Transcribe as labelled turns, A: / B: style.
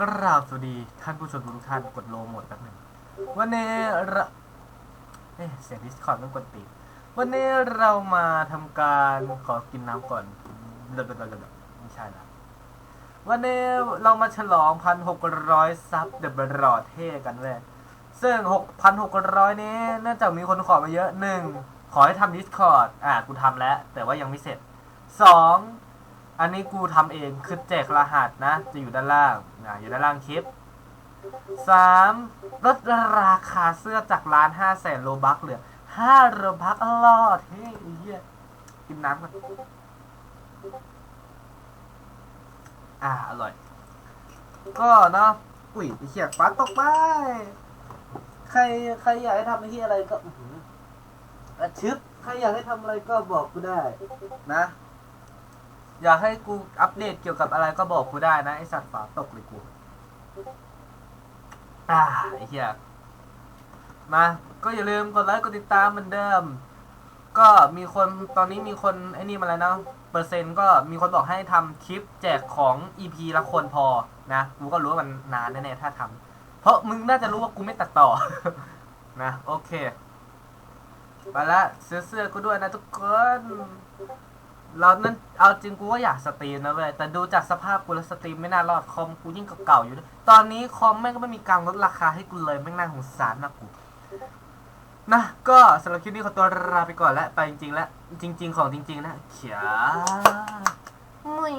A: กราบสวัสดีท่านผู้ชมทุกท่านกดโลหมดแป๊บหนึ่งวันนี้เราเอ๊ะเสียงดิสคอร์ดต้องกดตีวันนี้เรามาทำการขอกินน้ำก่อนเดี๋ยวๆๆๆไม่ใช่ละวันนี้เรามาฉลองพันหกร้อยซับเดบรอเท่กันเว้ยซึ่งหกพันหกร้อยนี้เนื่องจากมีคนขอมาเยอะหนึ่งขอให้ทำ Discord อะกูทำแล้ว แต่ว่ายังไม่เสร็จสอง อันนี้กูทำเองคือแจกรหัสนะ จะอยู่ด้านล่างนะอยู่ด้านล่างคลิปสามลดราคาเสื้อจากร้านห้าแสนโลบักเหลือห้าโลบักอลอดเฮ้ยเฮียกินน้ำก่อนอ่าอร่อย ก็เนาะอุ้ยไอ้เหี้ยฟ้าตกไป ใครใครอยากให้ทำไอ้เหี้ยอะไรก็อื้อชึบใครอยากให้ทำอะไรก็บอกกูได้ นะ อยากให้กูอัปเดตเกี่ยวกับอะไรก็บอกกูได้นะไอสัตว์ฝาตกเลยกูอ่าไอ้เหี้ยมา ก็อย่าลืมกดไลค์กดติดตามเหมือนเดิม ก็มีคนตอนนี้มีคนไอ้นี่มาแล้วนะเปอร์เซ็นต์ก็มีคนบอกให้ทำคลิปแจกของ EP ละคนพอนะกูก็รู้ว่ามันนานแน่ๆถ้าทำเพราะมึงน่าจะรู้ว่ากูไม่ตัดต่อ นะ โอเค ไปละซื้อเสื้อกูด้วยนะทุกคน เรานั่นเอาจริงกูก็อยากสตรีมนะเว้ยแต่ดูจากสภาพกูแล้วสตรีมไม่น่ารอดคอมกูยิ่งเก่าๆอยู่นะตอนนี้คอมแม่งก็ไม่มีการลดราคาให้กูเลยแม่งน่าสงสารนะกูนะก็สำหรับคลิปนี้ขอตัวลาไปก่อนแล้วไปจริงๆแล้วจริง ๆ ของจริง ๆ นะเขียมุย